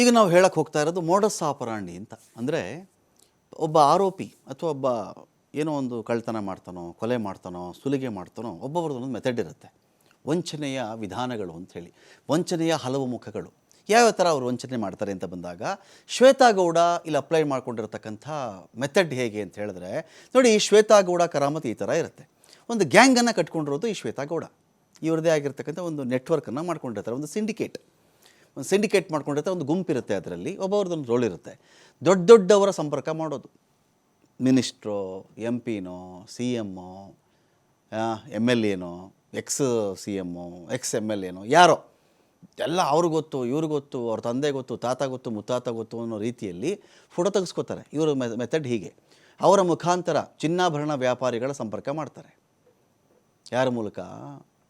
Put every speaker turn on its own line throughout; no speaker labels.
ಈಗ ನಾವು ಹೇಳಕ್ಕೆ ಹೋಗ್ತಾ ಇರೋದು ಮೋಡಸ್ ಆಪರಾಂಡಿ ಅಂತ. ಅಂದರೆ ಒಬ್ಬ ಆರೋಪಿ ಅಥವಾ ಒಬ್ಬ ಏನೋ ಒಂದು ಕಳ್ತನ ಮಾಡ್ತಾನೋ, ಕೊಲೆ ಮಾಡ್ತಾನೋ, ಸುಲಿಗೆ ಮಾಡ್ತಾನೋ, ಒಬ್ಬೊಬ್ರದ್ದು ಒಂದು ಮೆಥಡ್ ಇರುತ್ತೆ. ವಂಚನೆಯ ವಿಧಾನಗಳು ಅಂಥೇಳಿ ವಂಚನೆಯ ಹಲವು ಮುಖಗಳು. ಯಾವ್ಯಾವ ಥರ ಅವರು ವಂಚನೆ ಮಾಡ್ತಾರೆ ಅಂತ ಬಂದಾಗ ಶ್ವೇತಾ ಗೌಡ ಇಲ್ಲಿ ಅಪ್ಲೈ ಮಾಡ್ಕೊಂಡಿರ್ತಕ್ಕಂಥ ಮೆಥಡ್ ಹೇಗೆ ಅಂತ ಹೇಳಿದ್ರೆ, ನೋಡಿ ಈ ಶ್ವೇತಾ ಗೌಡ ಕರಾಮತಿ ಈ ಥರ ಇರುತ್ತೆ. ಒಂದು ಗ್ಯಾಂಗನ್ನು ಕಟ್ಕೊಂಡಿರೋದು ಈ ಶ್ವೇತಾ ಗೌಡ ಇವ್ರದ್ದೇ ಆಗಿರ್ತಕ್ಕಂಥ ಒಂದು ನೆಟ್ವರ್ಕನ್ನು ಮಾಡ್ಕೊಂಡಿರ್ತಾರೆ, ಒಂದು ಸಿಂಡಿಕೇಟ್ ಒಂದು ಸಿಂಡಿಕೇಟ್ ಮಾಡ್ಕೊಂಡಿರುತ್ತೆ, ಒಂದು ಗುಂಪಿರುತ್ತೆ ಅದರಲ್ಲಿ, ಒಬ್ಬೊಬ್ರದ್ದೊಂದು ರೋಲ್ ಇರುತ್ತೆ ದೊಡ್ಡ ದೊಡ್ಡವರ ಸಂಪರ್ಕ ಮಾಡೋದು. ಮಿನಿಸ್ಟ್ರೋ ಎಂ ಪಿನೋ, ಸಿ ಎಮ್ಮೋ M L ಎನೋ, ex C M ex M L ಎನೋ, ಯಾರೋ. ಎಲ್ಲ ಅವ್ರಿಗೆ ಗೊತ್ತು ಇವ್ರಿಗೆ ಗೊತ್ತು, ಅವ್ರ ತಂದೆ ಗೊತ್ತು, ತಾತ ಗೊತ್ತು, ಮುತ್ತಾತ ಗೊತ್ತು ಅನ್ನೋ ರೀತಿಯಲ್ಲಿ ಫೋಟೋ ತೆಗೆಸ್ಕೋತಾರೆ. ಇವರ ಮೆಥಡ್ ಹೀಗೆ. ಅವರ ಮುಖಾಂತರ ಚಿನ್ನಾಭರಣ ವ್ಯಾಪಾರಿಗಳ ಸಂಪರ್ಕ ಮಾಡ್ತಾರೆ. ಯಾರ ಮೂಲಕ?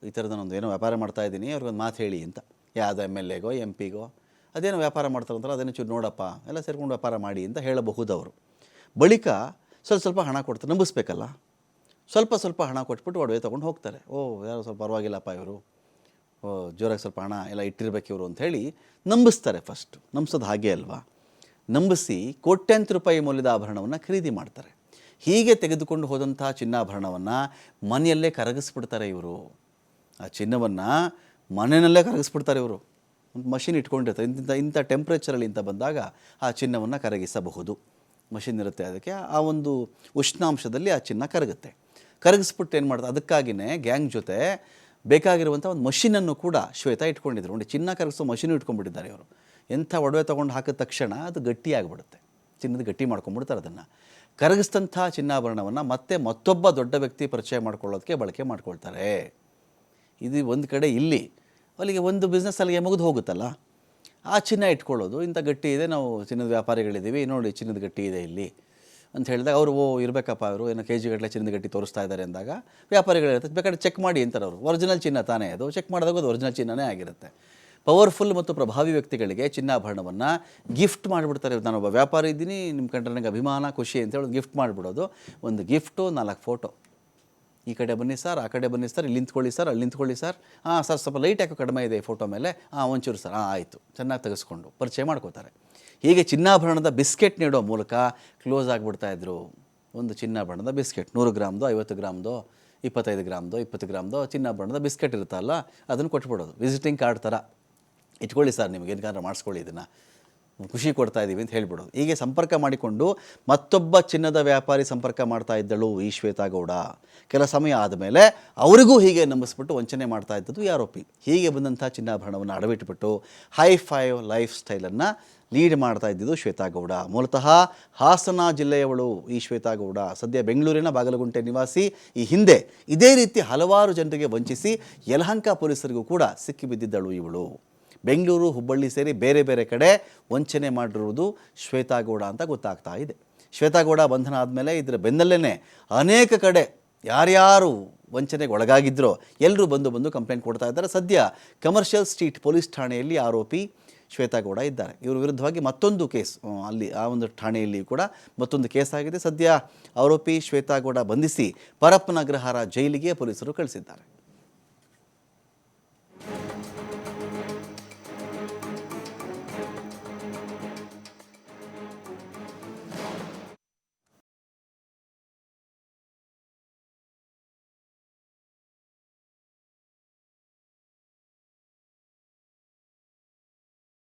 ಈ ಥರದ ಒಂದು ಏನೋ ವ್ಯಾಪಾರ ಮಾಡ್ತಾ ಇದ್ದೀನಿ, ಅವ್ರಿಗೊಂದು ಮಾತು ಹೇಳಿ ಅಂತ. ಯಾವುದೋ ಎಂ ಎಲ್ ಎಗೋ ಎಂ ಪಿಗೋ ಅದೇನೋ ವ್ಯಾಪಾರ ಮಾಡ್ತಾರಂತಾರೆ ಅದನ್ನು ಚೂರು ನೋಡಪ್ಪ, ಎಲ್ಲ ಸೇರ್ಕೊಂಡು ವ್ಯಾಪಾರ ಮಾಡಿ ಅಂತ ಹೇಳಬಹುದು ಅವರು ಬಳಿಕ ಸ್ವಲ್ಪ ಸ್ವಲ್ಪ ಹಣ ಕೊಡ್ತಾರೆ, ನಂಬಿಸ್ಬೇಕಲ್ಲ. ಸ್ವಲ್ಪ ಸ್ವಲ್ಪ ಹಣ ಕೊಟ್ಬಿಟ್ಟು ಒಡವೆ ತೊಗೊಂಡು ಹೋಗ್ತಾರೆ. ಓ, ಯಾರು ಸ್ವಲ್ಪ ಪರವಾಗಿಲ್ಲಪ್ಪ ಇವರು. ಓ, ಜೋರಾಗಿ ಸ್ವಲ್ಪ ಹಣ ಎಲ್ಲ ಇಟ್ಟಿರ್ಬೇಕು ಇವರು ಅಂಥೇಳಿ ನಂಬಿಸ್ತಾರೆ ಫಸ್ಟು ನಂಬಿಸೋದು ಹಾಗೆ ಅಲ್ವಾ? ನಂಬಿಸಿ ಕೋಟ್ಯಾಂತರ ರೂಪಾಯಿ ಮೌಲ್ಯದ ಆಭರಣವನ್ನು ಖರೀದಿ ಮಾಡ್ತಾರೆ. ಹೀಗೆ ತೆಗೆದುಕೊಂಡು ಹೋದಂಥ ಚಿನ್ನಾಭರಣವನ್ನು ಮನೆಯಲ್ಲೇ ಕರಗಿಸ್ಬಿಡ್ತಾರೆ ಇವರು. ಆ ಚಿನ್ನವನ್ನು ಮನೆಯಲ್ಲೇ ಕರಗಿಸ್ಬಿಡ್ತಾರೆ ಇವರು. ಒಂದು ಮಷಿನ್ ಇಟ್ಕೊಂಡಿರ್ತಾರೆ. ಇಂಥ ಇಂಥ ಟೆಂಪ್ರೇಚರಲ್ಲಿ ಇಂಥ ಬಂದಾಗ ಆ ಚಿನ್ನವನ್ನು ಕರಗಿಸಬಹುದು. ಮಷಿನ್ ಇರುತ್ತೆ ಅದಕ್ಕೆ. ಆ ಒಂದು ಉಷ್ಣಾಂಶದಲ್ಲಿ ಆ ಚಿನ್ನ ಕರಗುತ್ತೆ. ಕರಗಿಸ್ಬಿಟ್ಟು ಏನು ಮಾಡ್ತಾರೆ? ಅದಕ್ಕಾಗಿಯೇ ಗ್ಯಾಂಗ್ ಜೊತೆ ಬೇಕಾಗಿರುವಂಥ ಒಂದು ಮಷಿನನ್ನು ಕೂಡ ಶ್ವೇತಾ ಇಟ್ಕೊಂಡಿದ್ರು. ಒಂದು ಚಿನ್ನ ಕರಗಿಸೋ ಮಷಿನ್ ಇಟ್ಕೊಂಡ್ಬಿಟ್ಟಿದ್ದಾರೆ ಇವರು. ಎಂಥ ಒಡವೆ ತೊಗೊಂಡು ಹಾಕಿದ ತಕ್ಷಣ ಅದು ಗಟ್ಟಿಯಾಗಿಬಿಡುತ್ತೆ ಚಿನ್ನದ ಗಟ್ಟಿ ಮಾಡ್ಕೊಂಡ್ಬಿಡ್ತಾರೆ ಅದನ್ನು. ಕರಗಿಸಿದಂಥ ಚಿನ್ನಾಭರಣವನ್ನು ಮತ್ತೆ ಮತ್ತೊಬ್ಬ ದೊಡ್ಡ ವ್ಯಕ್ತಿ ಪರಿಚಯ ಮಾಡ್ಕೊಳ್ಳೋದಕ್ಕೆ ಬಳಕೆ ಮಾಡ್ಕೊಳ್ತಾರೆ. ಇದು ಒಂದು ಕಡೆ ಇಲ್ಲಿ ಅಲ್ಲಿಗೆ ಒಂದು ಬಿಸ್ನೆಸ್ ಅಲ್ಲಿಗೆ ಮುಗಿದು ಹೋಗುತ್ತಲ್ಲ? ಆ ಚಿನ್ನ ಇಟ್ಕೊಳ್ಳೋದು. ಇಂಥ ಗಟ್ಟಿ ಇದೆ, ನಾವು ಚಿನ್ನದ ವ್ಯಾಪಾರಿಗಳಿದ್ದೀವಿ. ನೋಡಿ, ಚಿನ್ನದ ಗಟ್ಟಿ ಇದೆ ಇಲ್ಲಿ ಅಂತ ಹೇಳಿದಾಗ ಅವರು, ಓ, ಇರಬೇಕಪ್ಪ ಅವರು ಏನೋ ಕೆ ಜಿ ಗಟ್ಟಲೆ ಚಿನ್ನದ ಗಟ್ಟಿ ತೋರಿಸ್ತಾ ಇದ್ದಾರೆ ಅಂದಾಗ ವ್ಯಾಪಾರಿಗಳು ಇರುತ್ತೆ ಬೇಕಾದ್ರೆ ಚೆಕ್ ಮಾಡಿ ಅಂತಾರೆ ಅವರು. ಒರಿಜಿನಲ್ ಚಿನ್ನ ತಾನೇ ಅದು. ಚೆಕ್ ಮಾಡಿದಾಗ ಅದು ಒರಿಜಿನಲ್ ಚಿನ್ನನೇ ಆಗಿರುತ್ತೆ. ಪವರ್ಫುಲ್ ಮತ್ತು ಪ್ರಭಾವಿ ವ್ಯಕ್ತಿಗಳಿಗೆ ಚಿನ್ನಾಭರಣವನ್ನು ಗಿಫ್ಟ್ ಮಾಡಿಬಿಡ್ತಾರೆ. ನಾನೊಬ್ಬ ವ್ಯಾಪಾರಿ ಇದ್ದೀನಿ ನಿಮ್ಮ ಕಂಡ್ರೆ ನನಗೆ ಅಭಿಮಾನ, ಖುಷಿ ಅಂತೇಳಿ ಗಿಫ್ಟ್ ಮಾಡಿಬಿಡೋದು. ಒಂದು ಗಿಫ್ಟು ನಾಲ್ಕು ಫೋಟೋ ಈ ಕಡೆ ಬನ್ನಿ ಸರ್, ಆ ಕಡೆ ಬನ್ನಿ ಸರ್, ಇಲ್ಲಿ ನಿಂತ್ಕೊಳ್ಳಿ ಸರ್, ಅಲ್ಲಿ ನಿಂತ್ಕೊಳ್ಳಿ ಸರ್. ಹಾಂ ಸರ್, ಸ್ವಲ್ಪ ಲೈಟ್ ಯಾಕೋ ಕಡಿಮೆ ಇದೆ ಫೋಟೋ ಮೇಲೆ. ಹಾಂ ಒಂಚೂರು ಸರ್. ಹಾಂ ಆಯಿತು. ಚೆನ್ನಾಗಿ ತೆಗೆಸ್ಕೊಂಡು. ಪರಿಚಯ ಮಾಡ್ಕೋತಾರೆ. ಹೀಗೆ ಚಿನ್ನಾಭರಣದ ಬಿಸ್ಕೆಟ್ ನೀಡೋ ಮೂಲಕ ಕ್ಲೋಸ್ ಆಗಿಬಿಡ್ತಾ ಇದ್ರು. ಒಂದು ಚಿನ್ನಾಭರಣದ ಬಿಸ್ಕೆಟ್. ನೂರು ಗ್ರಾಮ್ದೋ, ಐವತ್ತು ಗ್ರಾಮ್ದೋ, ಇಪ್ಪತ್ತೈದು ಗ್ರಾಮ್ದೋ, ಇಪ್ಪತ್ತು ಗ್ರಾಮ್ದೋ ಚಿನ್ನಾಭರಣದ ಬಿಸ್ಕೆಟ್ ಇರುತ್ತಲ್ಲ, ಅದನ್ನು ಕೊಟ್ಬಿಡೋದು. ವಿಸಿಟಿಂಗ್ ಕಾರ್ಡ್ ಥರ. ಇಟ್ಕೊಳ್ಳಿ ಸರ್, ನಿಮಗೆ ಏನಕ್ಕಾದ್ರೂ ಮಾಡಿಸ್ಕೊಳ್ಳಿ ಇದನ್ನು. ಖುಷಿ ಕೊಡ್ತಾ ಇದ್ದೀವಿ ಅಂತ ಹೇಳ್ಬಿಡೋದು. ಹೀಗೆ ಸಂಪರ್ಕ ಮಾಡಿಕೊಂಡು ಮತ್ತೊಬ್ಬ ಚಿನ್ನದ ವ್ಯಾಪಾರಿ ಸಂಪರ್ಕ ಮಾಡ್ತಾ ಇದ್ದಳು ಈ ಶ್ವೇತಾಗೌಡ ಕೆಲ ಸಮಯ ಆದಮೇಲೆ ಅವರಿಗೂ ಹೀಗೆ ನಂಬಿಸ್ಬಿಟ್ಟು ವಂಚನೆ ಮಾಡ್ತಾ ಇದ್ದದ್ದು ಆರೋಪಿ ಹೀಗೆ ಬಂದಂಥ ಚಿನ್ನಾಭರಣವನ್ನು ಅಡವಿಟ್ಬಿಟ್ಟು ಹೈ ಫೈವ್ ಲೈಫ್ ಸ್ಟೈಲನ್ನು ಲೀಡ್ ಮಾಡ್ತಾ ಇದ್ದಿದ್ದು ಶ್ವೇತಾಗೌಡ ಮೂಲತಃ ಹಾಸನ ಜಿಲ್ಲೆಯವಳು ಈ ಶ್ವೇತಾಗೌಡ ಸದ್ಯ ಬೆಂಗಳೂರಿನ ಬಾಗಲಗುಂಟೆ ನಿವಾಸಿ. ಈ ಹಿಂದೆ ಇದೇ ರೀತಿ ಹಲವಾರು ಜನರಿಗೆ ವಂಚಿಸಿ ಯಲಹಂಕ ಪೊಲೀಸರಿಗೂ ಕೂಡ ಸಿಕ್ಕಿಬಿದ್ದಿದ್ದಳು ಇವಳು. ಬೆಂಗಳೂರು, ಹುಬ್ಬಳ್ಳಿ ಸೇರಿ ಬೇರೆ ಬೇರೆ ಕಡೆ ವಂಚನೆ ಮಾಡಿರುವುದು ಶ್ವೇತಾಗೌಡ ಅಂತ ಗೊತ್ತಾಗ್ತಾ ಇದೆ. ಶ್ವೇತಾಗೌಡ ಬಂಧನ ಆದಮೇಲೆ ಇದರ ಬೆನ್ನಲ್ಲೇ ಅನೇಕ ಕಡೆ ಯಾರ್ಯಾರು ವಂಚನೆಗೆ ಒಳಗಾಗಿದ್ದರೋ ಎಲ್ಲರೂ ಬಂದು ಬಂದು ಕಂಪ್ಲೇಂಟ್ ಕೊಡ್ತಾ ಇದ್ದಾರೆ. ಸದ್ಯ ಕಮರ್ಷಿಯಲ್ ಸ್ಟ್ರೀಟ್ ಪೊಲೀಸ್ ಠಾಣೆಯಲ್ಲಿ ಆರೋಪಿ ಶ್ವೇತಾಗೌಡ ಇದ್ದಾರೆ. ಇವರ ವಿರುದ್ಧವಾಗಿ ಮತ್ತೊಂದು ಕೇಸ್ ಅಲ್ಲಿ ಆ ಒಂದು ಠಾಣೆಯಲ್ಲಿ ಕೂಡ ಮತ್ತೊಂದು ಕೇಸ್ ಆಗಿದೆ. ಸದ್ಯ ಆರೋಪಿ ಶ್ವೇತಾಗೌಡ ಬಂಧಿಸಿ ಪರಪ್ಪನ ಅಗ್ರಹಾರ ಜೈಲಿಗೆ ಪೊಲೀಸರು ಕಳಿಸಿದ್ದಾರೆ.